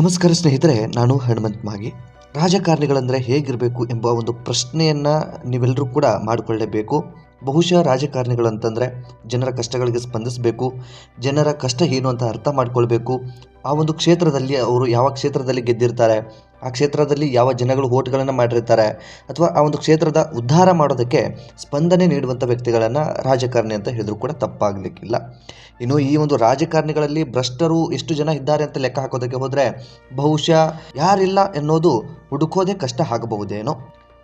ನಮಸ್ಕಾರ ಸ್ನೇಹಿತರೆ ನಾನು ಹನುಮಂತ್ ಮಾಗಿ. ರಾಜಕಾರಣಿಗಳಂದರೆ ಹೇಗಿರಬೇಕು ಎಂಬ ಒಂದು ಪ್ರಶ್ನೆಯನ್ನು ನೀವೆಲ್ಲರೂ ಕೂಡ ಮಾಡಿಕೊಳ್ಳಲೇಬೇಕು ಬಹುಶಃ ರಾಜಕಾರಣಿಗಳು ಅಂತಂದರೆ ಜನರ ಕಷ್ಟಗಳಿಗೆ ಸ್ಪಂದಿಸಬೇಕು, ಜನರ ಕಷ್ಟ ಏನು ಅಂತ ಅರ್ಥ ಮಾಡ್ಕೊಳ್ಬೇಕು. ಆ ಒಂದು ಕ್ಷೇತ್ರದಲ್ಲಿ ಅವರು ಯಾವ ಕ್ಷೇತ್ರದಲ್ಲಿ ಗೆದ್ದಿರ್ತಾರೆ, ಆ ಕ್ಷೇತ್ರದಲ್ಲಿ ಯಾವ ಜನಗಳು ಓಟ್ಗಳನ್ನು ಮಾಡಿರ್ತಾರೆ ಅಥವಾ ಆ ಒಂದು ಕ್ಷೇತ್ರದ ಉದ್ಧಾರ ಮಾಡೋದಕ್ಕೆ ಸ್ಪಂದನೆ ನೀಡುವಂಥ ವ್ಯಕ್ತಿಗಳನ್ನು ರಾಜಕಾರಣಿ ಅಂತ ಹೇಳಿದ್ರು ಕೂಡ ತಪ್ಪಾಗಲಿಕ್ಕಿಲ್ಲ. ಇನ್ನು ಈ ಒಂದು ರಾಜಕಾರಣಿಗಳಲ್ಲಿ ಭ್ರಷ್ಟರು ಎಷ್ಟು ಜನ ಇದ್ದಾರೆ ಅಂತ ಲೆಕ್ಕ ಹಾಕೋದಕ್ಕೆ ಹೋದರೆ ಬಹುಶಃ ಯಾರಿಲ್ಲ ಎನ್ನೋದು ಹುಡುಕೋದೇ ಕಷ್ಟ ಆಗಬಹುದೇನೋ.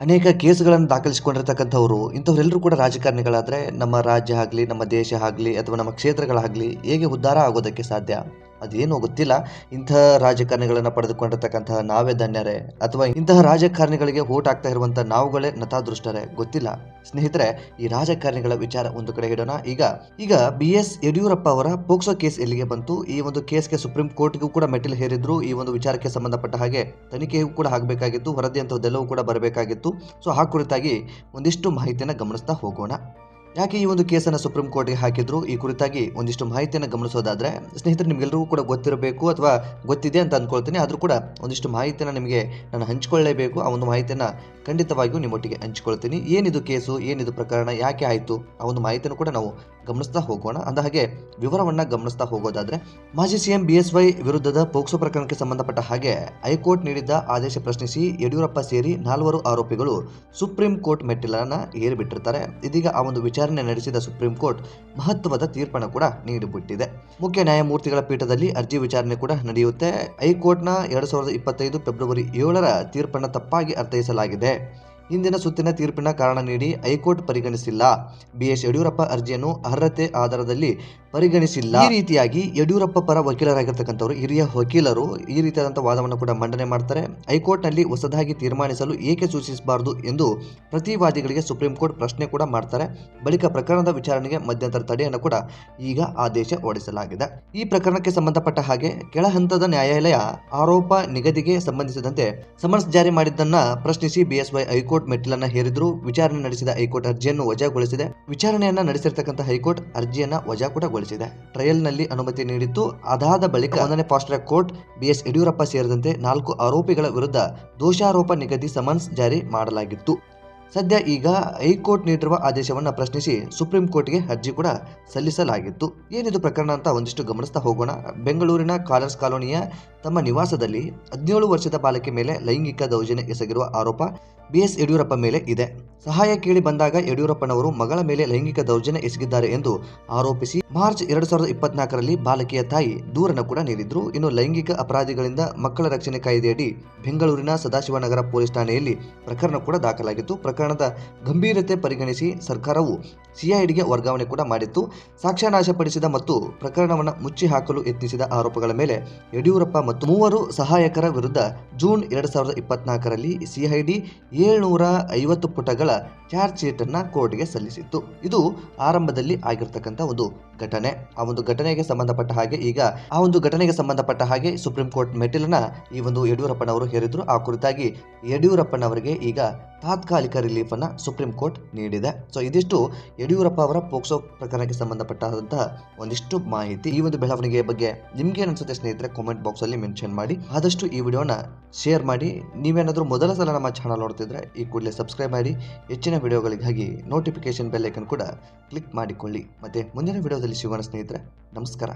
ಅನೇಕ ಕೇಸುಗಳನ್ನು ದಾಖಲಿಸಿಕೊಂಡಿರ್ತಕ್ಕಂಥವ್ರು, ಇಂಥವರೆಲ್ಲರೂ ಕೂಡ ರಾಜಕಾರಣಿಗಳಾದರೆ ನಮ್ಮ ರಾಜ್ಯ ಆಗಲಿ, ನಮ್ಮ ದೇಶ ಆಗಲಿ, ಅಥವಾ ನಮ್ಮ ಕ್ಷೇತ್ರಗಳಾಗಲಿ ಹೇಗೆ ಉದ್ಧಾರ ಆಗೋದಕ್ಕೆ ಸಾಧ್ಯ? ಅದೇನೋ ಗೊತ್ತಿಲ್ಲ. ಇಂತಹ ರಾಜಕಾರಣಿಗಳನ್ನು ಪಡೆದುಕೊಂಡಿರ್ತಕ್ಕಂತಹ ನಾವೇ ಧನ್ಯರೇ. ಅಥವಾ ಇಂತಹ ರಾಜಕಾರಣಿಗಳಿಗೆ ಓಟ್ ಆಗ್ತಾ ಇರುವಂಥ ನಾವುಗಳೇ ನತಾದೃಷ್ಟರೇ, ಗೊತ್ತಿಲ್ಲ. ಸ್ನೇಹಿತರೆ, ಈ ರಾಜಕಾರಣಿಗಳ ವಿಚಾರ ಒಂದು ಕಡೆ ಇಡೋಣ. ಈಗ ಈಗ ಬಿ ಎಸ್ ಯಡಿಯೂರಪ್ಪ ಅವರ ಪೋಕ್ಸೋ ಕೇಸ್ ಎಲ್ಲಿಗೆ ಬಂತು? ಈ ಒಂದು ಕೇಸ್ಗೆ ಸುಪ್ರೀಂ ಕೋರ್ಟ್ಗೂ ಕೂಡ ಮೆಟ್ಟಿಲು ಹೇರಿದ್ರು. ಈ ಒಂದು ವಿಚಾರಕ್ಕೆ ಸಂಬಂಧಪಟ್ಟ ಹಾಗೆ ತನಿಖೆಗೂ ಕೂಡ ಆಗಬೇಕಾಗಿತ್ತು ವರದಿ ಅಂತಹದ್ದೆಲ್ಲವೂ ಕೂಡ ಬರಬೇಕಾಗಿತ್ತು. ಸೊ, ಆ ಕುರಿತಾಗಿ ಒಂದಿಷ್ಟು ಮಾಹಿತಿಯನ್ನು ಗಮನಿಸ್ತಾ ಹೋಗೋಣ. ಯಾಕೆ ಈ ಒಂದು ಕೇಸನ್ನು ಸುಪ್ರೀಂ ಕೋರ್ಟ್ಗೆ ಹಾಕಿದ್ರು? ಈ ಕುರಿತಾಗಿ ಒಂದಿಷ್ಟು ಮಾಹಿತಿಯನ್ನು ಗಮನಿಸೋದಾದರೆ, ಸ್ನೇಹಿತರೆ ನಿಮಗೆಲ್ಲರಿಗೂ ಕೂಡ ಗೊತ್ತಿರಬೇಕು ಅಥವಾ ಗೊತ್ತಿದೆ ಅಂತ ಅಂದ್ಕೊಳ್ತೀನಿ ಆದರೂ ಕೂಡ ಒಂದಿಷ್ಟು ಮಾಹಿತಿಯನ್ನು ನಿಮಗೆ ನಾನು ಹಂಚಿಕೊಳ್ಳಲೇಬೇಕು ಆ ಒಂದು ಮಾಹಿತಿಯನ್ನು ಖಂಡಿತವಾಗಿಯೂ ನಿಮ್ಮೊಟ್ಟಿಗೆ ಹಂಚಿಕೊಳ್ತೀನಿ. ಏನಿದು ಕೇಸು? ಏನಿದು ಪ್ರಕರಣ? ಯಾಕೆ ಆಯಿತು? ಆ ಒಂದು ಮಾಹಿತಿಯನ್ನು ಕೂಡ ನಾವು ಗಮನಿಸ್ತಾ ಹೋಗೋಣ. ಅಂದ ಹಾಗೆ ವಿವರವನ್ನು ಗಮನಿಸ್ತಾ ಹೋಗೋದಾದ್ರೆ, ಮಾಜಿ ಸಿಎಂ ವೈ ವಿರುದ್ಧದ ಪೋಕ್ಸೋ ಪ್ರಕರಣಕ್ಕೆ ಸಂಬಂಧಪಟ್ಟ ಹಾಗೆ ಹೈಕೋರ್ಟ್ ನೀಡಿದ್ದ ಆದೇಶ ಪ್ರಶ್ನಿಸಿ ಯಡಿಯೂರಪ್ಪ ಸೇರಿ ನಾಲ್ವರು ಆರೋಪಿಗಳು ಸುಪ್ರೀಂ ಕೋರ್ಟ್ ಮೆಟ್ಟಿಲನ್ನ ಏರಿಬಿಟ್ಟಿರ್ತಾರೆ. ಇದೀಗ ಆ ಒಂದು ವಿಚಾರಣೆ ನಡೆಸಿದ ಸುಪ್ರೀಂ ಕೋರ್ಟ್ ಮಹತ್ವದ ತೀರ್ಪನ್ನು ಕೂಡ ನೀಡಿಬಿಟ್ಟಿದೆ. ಮುಖ್ಯ ನ್ಯಾಯಮೂರ್ತಿಗಳ ಪೀಠದಲ್ಲಿ ಅರ್ಜಿ ವಿಚಾರಣೆ ಕೂಡ ನಡೆಯುತ್ತೆ. ಹೈಕೋರ್ಟ್ನ ಎರಡು ಸಾವಿರದ ಇಪ್ಪತ್ತೈದು ಫೆಬ್ರವರಿ ಏಳರ ತೀರ್ಪನ್ನು ತಪ್ಪಾಗಿ ಅರ್ಥೈಸಲಾಗಿದೆ. ಹಿಂದಿನ ಸುತ್ತಿನ ತೀರ್ಪಿನ ಕಾರಣ ನೀಡಿ ಹೈಕೋರ್ಟ್ ಪರಿಗಣಿಸಿಲ್ಲ. ಬಿಎಸ್ ಯಡಿಯೂರಪ್ಪ ಅರ್ಜಿಯನ್ನು ಅರ್ಹತೆ ಆಧಾರದಲ್ಲಿ ಪರಿಗಣಿಸಿಲ್ಲ. ಈ ರೀತಿಯಾಗಿ ಯಡಿಯೂರಪ್ಪ ಪರ ವಕೀಲರಾಗಿರ್ತಕ್ಕಂಥವರು, ಹಿರಿಯ ವಕೀಲರು ಈ ರೀತಿಯಾದಂಥ ವಾದವನ್ನು ಕೂಡ ಮಂಡನೆ ಮಾಡ್ತಾರೆ. ಹೈಕೋರ್ಟ್ನಲ್ಲಿ ಹೊಸದಾಗಿ ತೀರ್ಮಾನಿಸಲು ಏಕೆ ಸೂಚಿಸಬಾರದು ಎಂದು ಪ್ರತಿವಾದಿಗಳಿಗೆ ಸುಪ್ರೀಂ ಕೋರ್ಟ್ ಪ್ರಶ್ನೆ ಕೂಡ ಮಾಡ್ತಾರೆ. ಬಳಿಕ ಪ್ರಕರಣದ ವಿಚಾರಣೆಗೆ ಮಧ್ಯಂತರ ತಡೆಯನ್ನು ಕೂಡ ಈಗ ಆದೇಶ ಹೊರಡಿಸಲಾಗಿದೆ. ಈ ಪ್ರಕರಣಕ್ಕೆ ಸಂಬಂಧಪಟ್ಟ ಹಾಗೆ ಕೆಳ ಹಂತದ ನ್ಯಾಯಾಲಯ ಆರೋಪ ನಿಗದಿಗೆ ಸಂಬಂಧಿಸಿದಂತೆ ಸಮನ್ಸ್ ಜಾರಿ ಮಾಡಿದ್ದನ್ನ ಪ್ರಶ್ನಿಸಿ ಬಿಎಸ್ವೈ ಹೈಕೋರ್ಟ್ ಮೆಟ್ಟಿಲನ್ನ ಹೇರಿದ್ರು, ವಿಚಾರಣೆ ನಡೆಸಿದ ಹೈಕೋರ್ಟ್ ಅರ್ಜಿಯನ್ನು ವಜಾಗೊಳಿಸಿದೆ. ವಿಚಾರಣೆಯನ್ನ ನಡೆಸಿರ್ತಕ್ಕಂಥ ಹೈಕೋರ್ಟ್ ಅರ್ಜಿಯನ್ನ ವಜಾ ಕೂಡ ಗೊಳಿಸಿದೆ ಟ್ರಯಲ್ನಲ್ಲಿ ಅನುಮತಿ ನೀಡಿತ್ತು ಅದಾದ ಬಳಿಕ ಒಂದನೇ fast track court BS Yediyurappa ಸೇರಿದಂತೆ ನಾಲ್ಕು ಆರೋಪಿಗಳ ವಿರುದ್ಧ ದೋಷಾರೋಪ ನಿಗದಿ ಸಮನ್ಸ್ ಜಾರಿ ಮಾಡಲಾಗಿತ್ತು. ಸದ್ಯ ಈಗ ಹೈಕೋರ್ಟ್ ನೀಡಿರುವ ಆದೇಶವನ್ನು ಪ್ರಶ್ನಿಸಿ ಸುಪ್ರೀಂ ಕೋರ್ಟ್ಗೆ ಅರ್ಜಿ ಕೂಡ ಸಲ್ಲಿಸಲಾಗಿತ್ತು. ಏನಿದು ಪ್ರಕರಣ ಅಂತ ಒಂದಿಷ್ಟು ಗಮನಿಸ್ತಾ ಹೋಗೋಣ. ಬೆಂಗಳೂರಿನ ಕಾಲರ್ಸ್ ಕಾಲೋನಿಯ ತಮ್ಮ ನಿವಾಸದಲ್ಲಿ ಹದಿನೇಳು ವರ್ಷದ ಬಾಲಕಿ ಮೇಲೆ ಲೈಂಗಿಕ ದೌರ್ಜನ್ಯ ಎಸಗಿರುವ ಆರೋಪ ಬಿಎಸ್ ಯಡಿಯೂರಪ್ಪ ಮೇಲೆ ಇದೆ. ಸಹಾಯ ಕೇಳಿ ಬಂದಾಗ ಯಡಿಯೂರಪ್ಪನವರು ಮಗಳ ಮೇಲೆ ಲೈಂಗಿಕ ದೌರ್ಜನ್ಯ ಎಸಗಿದ್ದಾರೆ ಎಂದು ಆರೋಪಿಸಿ ಮಾರ್ಚ್ ಎರಡು ಸಾವಿರದ ಇಪ್ಪತ್ನಾಲ್ಕರಲ್ಲಿ ಬಾಲಕಿಯ ತಾಯಿ ದೂರನ್ನು ಕೂಡ ನೀಡಿದ್ರು. ಇನ್ನು ಲೈಂಗಿಕ ಅಪರಾಧಿಗಳಿಂದ ಮಕ್ಕಳ ರಕ್ಷಣೆ ಕಾಯ್ದೆಯಡಿ ಬೆಂಗಳೂರಿನ ಸದಾಶಿವನಗರ ಪೊಲೀಸ್ ಠಾಣೆಯಲ್ಲಿ ಪ್ರಕರಣ ಕೂಡ ದಾಖಲಾಗಿತ್ತು. ಪ್ರಕರಣದ ಗಂಭೀರತೆ ಪರಿಗಣಿಸಿ ಸರ್ಕಾರವು ಸಿಐಡಿಗೆ ವರ್ಗಾವಣೆ ಕೂಡ ಮಾಡಿತ್ತು. ಸಾಕ್ಷ್ಯ ನಾಶಪಡಿಸಿದ ಮತ್ತು ಪ್ರಕರಣವನ್ನು ಮುಚ್ಚಿ ಹಾಕಲು ಯತ್ನಿಸಿದ ಆರೋಪಗಳ ಮೇಲೆ ಯಡಿಯೂರಪ್ಪ ಮತ್ತು ಮೂವರು ಸಹಾಯಕರ ವಿರುದ್ಧ ಜೂನ್ ಎರಡು ಸಾವಿರದ ಇಪ್ಪತ್ನಾಲ್ಕರಲ್ಲಿ ಸಿಐಡಿ ಏಳ್ನೂರ ಐವತ್ತು ಪುಟಗಳ ಚಾರ್ಜ್ ಶೀಟ್ ಅನ್ನ ಕೋರ್ಟ್ಗೆ ಸಲ್ಲಿಸಿತ್ತು. ಇದು ಆರಂಭದಲ್ಲಿ ಆಗಿರ್ತಕ್ಕಂಥ ಒಂದು ಘಟನೆ. ಆ ಒಂದು ಘಟನೆಗೆ ಸಂಬಂಧಪಟ್ಟ ಹಾಗೆ ಈಗ ಆ ಒಂದು ಘಟನೆಗೆ ಸಂಬಂಧಪಟ್ಟ ಹಾಗೆ ಸುಪ್ರೀಂ ಕೋರ್ಟ್ ಮೆಟ್ಟಿಲನ್ನ ಈ ಒಂದು ಯಡಿಯೂರಪ್ಪನವರು ಹೇರಿದ್ರು. ಆ ಕುರಿತಾಗಿ ಯಡಿಯೂರಪ್ಪನವರಿಗೆ ಈಗ ತಾತ್ಕಾಲಿಕ ರಿಲೀಫ್ ಅನ್ನ ಸುಪ್ರೀಂ ಕೋರ್ಟ್ ನೀಡಿದೆ. ಸೊ, ಇದಿಷ್ಟು ಯಡಿಯೂರಪ್ಪ ಅವರ ಪೋಕ್ಸೋ ಪ್ರಕರಣಕ್ಕೆ ಸಂಬಂಧಪಟ್ಟಂತಹ ಒಂದಿಷ್ಟು ಮಾಹಿತಿ ಈ ಒಂದು ಬೆಳವಣಿಗೆಯ ಬಗ್ಗೆ ನಿಮ್ಗೆ ಅನಿಸುತ್ತೆ ಸ್ನೇಹಿತರೆ ಕಾಮೆಂಟ್ ಬಾಕ್ಸ್ ಅಲ್ಲಿ ಮೆನ್ಷನ್ ಮಾಡಿ. ಆದಷ್ಟು ಈ ವಿಡಿಯೋನ ಶೇರ್ ಮಾಡಿ. ನೀವೇನಾದರೂ ಮೊದಲ ಸಲ ನಮ್ಮ ಚಾನಲ್ ನೋಡ್ತಿದ್ರೆ ಈ ಕೂಡಲೇ ಸಬ್ಸ್ಕ್ರೈಬ್ ಮಾಡಿ. ಹೆಚ್ಚಿನ ವಿಡಿಯೋಗಳಿಗಾಗಿ ನೋಟಿಫಿಕೇಶನ್ ಬೆಲ್ ಐಕನ್ ಕೂಡ ಕ್ಲಿಕ್ ಮಾಡಿಕೊಳ್ಳಿ. ಮತ್ತೆ ಮುಂದಿನ ವಿಡಿಯೋದಲ್ಲಿ ಸಿಗೋಣ ಸ್ನೇಹಿತರೆ. ನಮಸ್ಕಾರ.